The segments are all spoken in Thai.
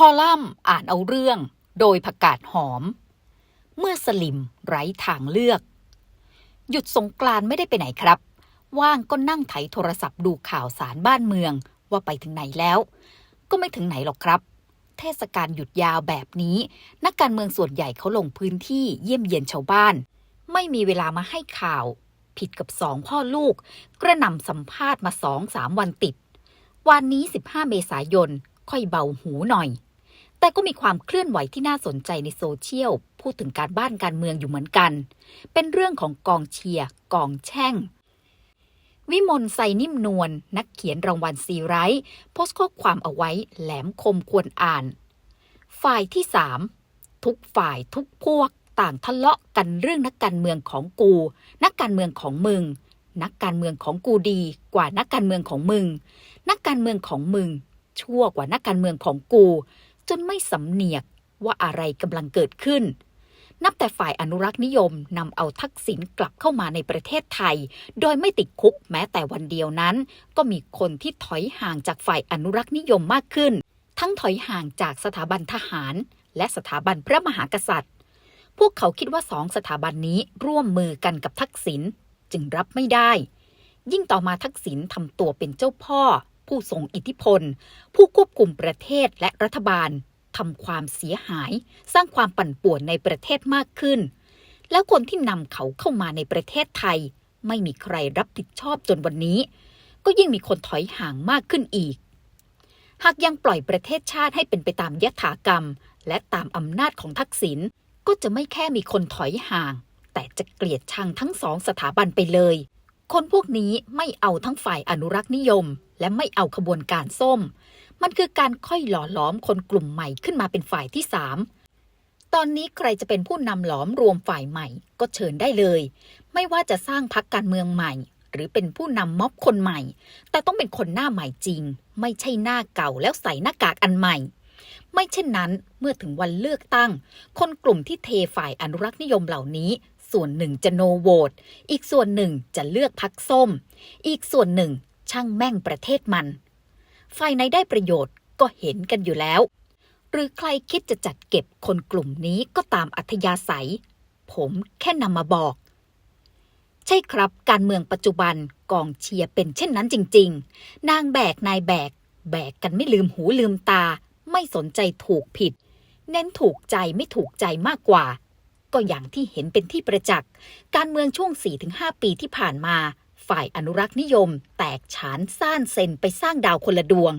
คอลัมน์อ่านเอาเรื่อง โดยผักกาดหอม เมื่อสลิมไร้ทางเลือก หยุดสงกรานต์ไม่ได้ไปไหนครับ ว่างก็นั่งไถโทรศัพท์ดูข่าวสารบ้านเมืองว่าไปถึงไหนแล้ว ก็ไม่ถึงไหนหรอกครับ เทศกาลหยุดยาวแบบนี้ นักการเมืองส่วนใหญ่เขาลงพื้นที่เยี่ยมเยียนชาวบ้าน ไม่มีเวลามาให้ข่าว ผิดกับสองพ่อลูก กระหน่ำสัมภาษณ์มาสองสามวันติด วันนี้ 15 เมษายนค่อยเบาหูหน่อย แต่ก็มีความเคลื่อนไหวที่น่าสนใจในโซเชียล พูดถึงการบ้านการเมืองอยู่เหมือนกัน เป็นเรื่องของกองเชียร์กองแช่ง วิมลไซนิ่มนวลนักเขียนรางวัลซีไรท์โพสต์ข้อความเอาไว้แหลมคมควรอ่าน ฝ่ายที่สามทุกฝ่ายทุกพวกต่างทะเลาะกันเรื่องนักการเมืองของกู นักการเมืองของมึง นักการเมืองของกูดีกว่านักการเมืองของมึง นักการเมืองของมึง ชั่วกว่านักการเมืองของกู จนไม่สำเนียกว่าอะไรกำลังเกิดขึ้น นับแต่ฝ่ายอนุรักษ์นิยมนำเอาทักษิณกลับเข้ามาในประเทศไทย โดยไม่ติดคุกแม้แต่วันเดียวนั้น ก็มีคนที่ถอยห่างจากฝ่ายอนุรักษ์นิยมมากขึ้น ทั้งถอยห่างจากสถาบันทหาร และสถาบันพระมหากษัตริย์ พวกเขาคิดว่าสองสถาบันนี้ร่วมมือกันกับทักษิณจึงรับไม่ได้ ยิ่งต่อมาทักษิณทำตัวเป็นเจ้าพ่อ ผู้ทรงอิทธิพล ผู้ควบคุมประเทศและรัฐบาลทำความเสียหาย สร้างความปั่นป่วนในประเทศมากขึ้น แล้วคนที่นำเขาเข้ามาในประเทศไทย ไม่มีใครรับผิดชอบจนวันนี้ ก็ยิ่งมีคนถอยห่างมากขึ้นอีก หากยังปล่อยประเทศชาติให้เป็นไปตามยถากรรม และตามอำนาจของทักษิณก็จะไม่แค่มีคนถอยห่าง แต่จะเกลียดชังทั้งสองสถาบันไปเลย คนพวกนี้ไม่เอาทั้งฝ่ายอนุรักษ์นิยม และไม่เอาขบวนการส้ม มันคือการค่อยหล่อหลอมคนกลุ่มใหม่ขึ้นมาเป็นฝ่ายที่สามตอนนี้ใครจะเป็นผู้นำหลอมรวมฝ่ายใหม่ ก็เชิญได้เลย ไม่ว่าจะสร้างพักการเมืองใหม่ หรือเป็นผู้นำม็อบคนใหม่ แต่ต้องเป็นคนหน้าใหม่จริง ไม่ใช่หน้าเก่าแล้วใส่หน้ากากอันใหม่ ไม่เช่นนั้นเมื่อถึงวันเลือกตั้ง คนกลุ่มที่เทฝ่ายอนุรักษ์นิยมเหล่านี้ ส่วนหนึ่งจะโนโหวตอีกส่วนหนึ่งจะเลือกพักส้ม อีกส่วนหนึ่งช่างแม่งประเทศมันฝ่ายไหนได้ประโยชน์ก็เห็นกันอยู่แล้ว หรือใครคิดจะจัดเก็บคนกลุ่มนี้ก็ตามอัธยาศัย ผมแค่นำมาบอก ใช่ครับ การเมืองปัจจุบันกองเชียร์เป็นเช่นนั้นจริง ๆ นางแบกนายแบก แบกกันไม่ลืมหูลืมตา ไม่สนใจถูกผิด เน้นถูกใจไม่ถูกใจมากกว่า ก็อย่างที่เห็นเป็นที่ประจักษ์ การเมืองช่วง 4-5 ปีที่ผ่านมา ฝ่ายอนุรักษ์นิยม แตกฉานซ่านเซนไปสร้างดาวคนละดวง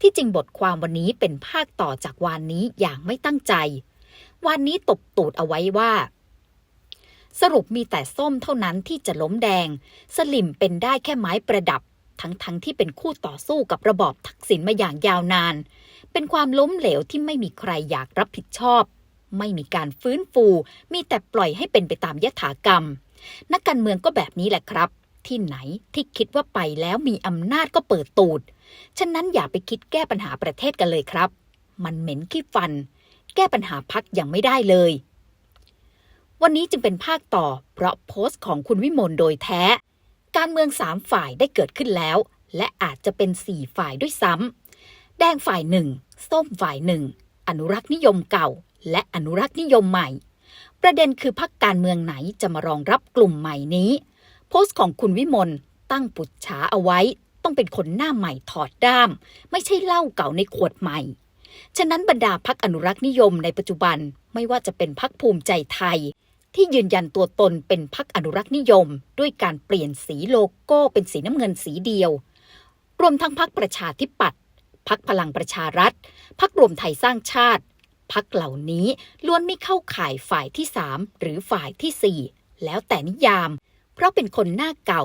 ที่จริงบทความวันนี้เป็นภาคต่อจากวานนี้อย่างไม่ตั้งใจวันนี้ตบตูดเอาไว้ว่า สรุปมีแต่ส้มเท่านั้นที่จะล้มแดง สลิมเป็นได้แค่ไม้ประดับ ทั้งๆทที่เป็นคู่ต่อสู้กับระบอบทักษิณมาอย่างยาวนาน เป็นความล้มเหลวที่ไม่มีใครอยากรับผิดชอบ ไม่มีการฟื้นฟู มีแต่ปล่อยให้เป็นไปตามยถากรรม นักการเมืองก็แบบนี้แหละครับ ที่ไหนที่คิดว่าไปแล้วมีอำนาจก็เปิดตูด ฉะนั้นอย่าไปคิดแก้ปัญหาประเทศกันเลยครับ มันเหม็นขี้ฟัน แก้ปัญหาพักยังไม่ได้เลย วันนี้จึงเป็นภาคต่อ เพราะโพสต์ของคุณวิมลโดยแท้ การเมืองสามฝ่ายได้เกิดขึ้นแล้ว และอาจจะเป็นสี่ฝ่ายด้วยซ้ำแดงฝ่ายหนึ่ง ส้มฝ่ายหนึ่ง อนุรักษ์นิยมเก่า และอนุรักษ์นิยมใหม่ ประเด็นคือพักการเมืองไหนจะมารองรับกลุ่มใหม่นี้ โพสต์ของคุณวิมลตั้งปุจฉาเอาไว้ ต้องเป็นคนหน้าใหม่ถอดด้าม ไม่ใช่เหล้าเก่าในขวดใหม่ ฉะนั้นบรรดาพักอนุรักษ์นิยมในปัจจุบันไม่ว่าจะเป็นพักภูมิใจไทย ที่ยืนยันตัวตนเป็นพักอนุรักษ์นิยม ด้วยการเปลี่ยนสีโลโก้เป็นสีน้ำเงินสีเดียว รวมทั้งพักประชาธิปัตย์พักพลังประชารัฐ พักรวมไทยสร้างชาติ พักเหล่านี้ล้วนไม่เข้าข่ายฝ่ายที่สามหรือฝ่ายที่สี่แล้วแต่นิยาม เพราะเป็นคนหน้าเก่า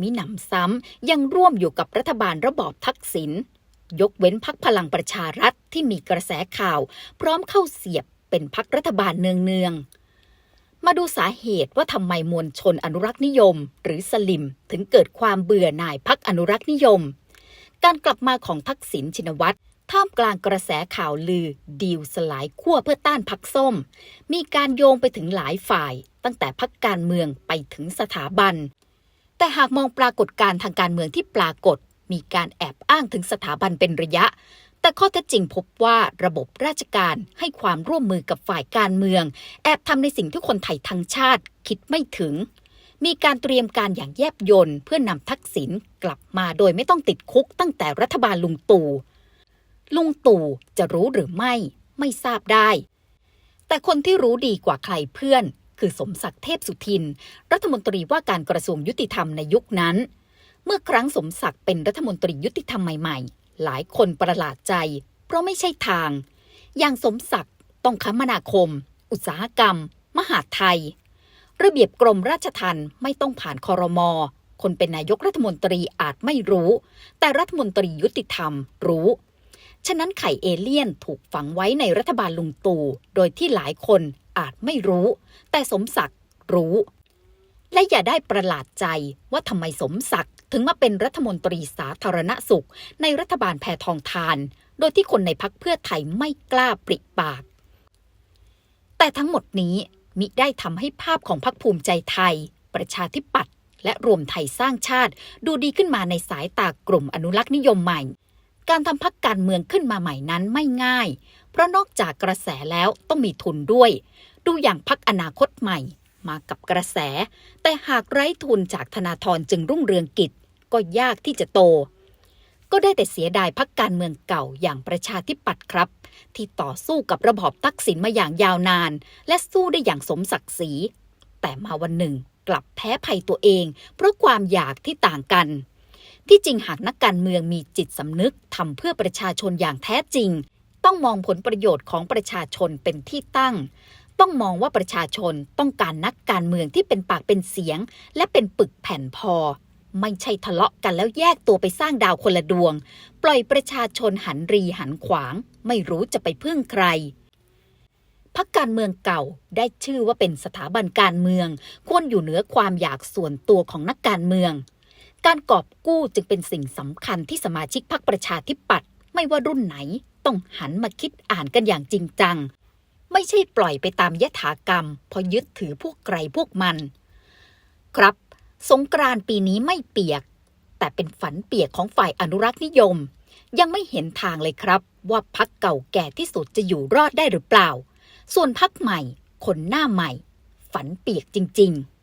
มิหนำซ้ำยังร่วมอยู่กับรัฐบาลระบอบทักษิณยกเว้นพักพลังประชารัฐที่มีกระแสข่าว พร้อมเข้าเสียบเป็นพักรัฐบาลเนืองๆ มาดูสาเหตุว่าทำไมมวลชนอนุรักษ์นิยม หรือสลิมถึงเกิดความเบื่อหน่ายพักอนุรักษ์นิยม การกลับมาของทักษิณชินวัตร ท่ามกลางกระแสข่าวลือ ดีลสลายขั้วเพื่อต้านพักส้ม มีการโยงไปถึงหลายฝ่าย ตั้งแต่พักการเมืองไปถึงสถาบัน แต่หากมองปรากฏการณ์ทางการเมืองที่ปรากฏ มีการแอบอ้างถึงสถาบันเป็นระยะ แต่ข้อเท็จจริงพบว่าระบบราชการให้ความร่วมมือกับฝ่ายการเมือง แอบทำในสิ่งที่คนไทยทั้งชาติคิดไม่ถึงมีการเตรียมการอย่างแยบยลเพื่อนำทักษิณกลับมาโดยไม่ต้องติดคุกตั้งแต่รัฐบาลลุงตู่ ลุงตู่จะรู้หรือไม่ไม่ทราบได้ แต่คนที่รู้ดีกว่าใครเพื่อน คือสมศักดิ์เทพสุทิน รัฐมนตรีว่าการกระทรวงยุติธรรมในยุคนั้น เมื่อครั้งสมศักดิ์เป็นรัฐมนตรียุติธรรมใหม่ๆ หลายคนประหลาดใจ เพราะไม่ใช่ทาง อย่างสมศักดิ์ต้องคมนาคม อุตสาหกรรม มหาไทย ระเบียบกรมราชทัณฑ์ไม่ต้องผ่านคอรมอคนเป็นนายกรัฐมนตรีอาจไม่รู้ แต่รัฐมนตรียุติธรรมรู้ ฉะนั้นไข่เอเลี่ยนถูกฝังไว้ในรัฐบาลลุงตู่ โดยที่หลายคนอาจไม่รู้ แต่สมศักดิ์รู้ และอย่าได้ประหลาดใจว่าทำไมสมศักดิ์ถึงมาเป็นรัฐมนตรีสาธารณสุข ในรัฐบาลแพทองทาน โดยที่คนในพักเพื่อไทยไม่กล้าปริปาก แต่ทั้งหมดนี้มิได้ทำให้ภาพของพักภูมิใจไทย ประชาธิปัตย์และรวมไทยสร้างชาติ ดูดีขึ้นมาในสายตากลุ่มอนุรักษ์นิยมใหม่ การทำพักการเมืองขึ้นมาใหม่นั้นไม่ง่าย เพราะนอกจากกระแสแล้วต้องมีทุนด้วย ดูอย่างพักอนาคตใหม่ มากับกระแส แต่หากไร้ทุนจากธนาธรจึงรุ่งเรืองกิจก็ยากที่จะโต ก็ได้แต่เสียดายพักการเมืองเก่าอย่างประชาธิปัตย์ครับ ที่ต่อสู้กับระบอบทักษิณมาอย่างยาวนาน และสู้ได้อย่างสมศักดิ์ศรีแต่มาวันหนึ่งกลับแพ้ภัยตัวเอง เพราะความอยากที่ต่างกัน ที่จริงหากนักการเมืองมีจิตสำนึกทำเพื่อประชาชนอย่างแท้จริง ต้องมองผลประโยชน์ของประชาชนเป็นที่ตั้ง ต้องมองว่าประชาชนต้องการนักการเมืองที่เป็นปากเป็นเสียง และเป็นปึกแผ่นพอ ไม่ใช่ทะเลาะกันแล้วแยกตัวไปสร้างดาวคนละดวง ปล่อยประชาชนหันรีหันขวาง ไม่รู้จะไปพึ่งใครพักการเมืองเก่าได้ชื่อว่าเป็นสถาบันการเมือง ควรอยู่เหนือความอยากส่วนตัวของนักการเมือง การกอบกู้จึงเป็นสิ่งสำคัญที่สมาชิกพรรคประชาธิปัตย์ไม่ว่ารุ่นไหนต้องหันมาคิดอ่านกันอย่างจริงจัง ไม่ใช่ปล่อยไปตามยถากรรม พอยึดถือพวกไกรพวกมัน ครับ สงกรานต์ปีนี้ไม่เปียก แต่เป็นฝันเปียกของฝ่ายอนุรักษ์นิยม ยังไม่เห็นทางเลยครับ ว่าพักเก่าแก่ที่สุดจะอยู่รอดได้หรือเปล่า ส่วนพักใหม่ คนหน้าใหม่ ฝันเปียกจริง ๆ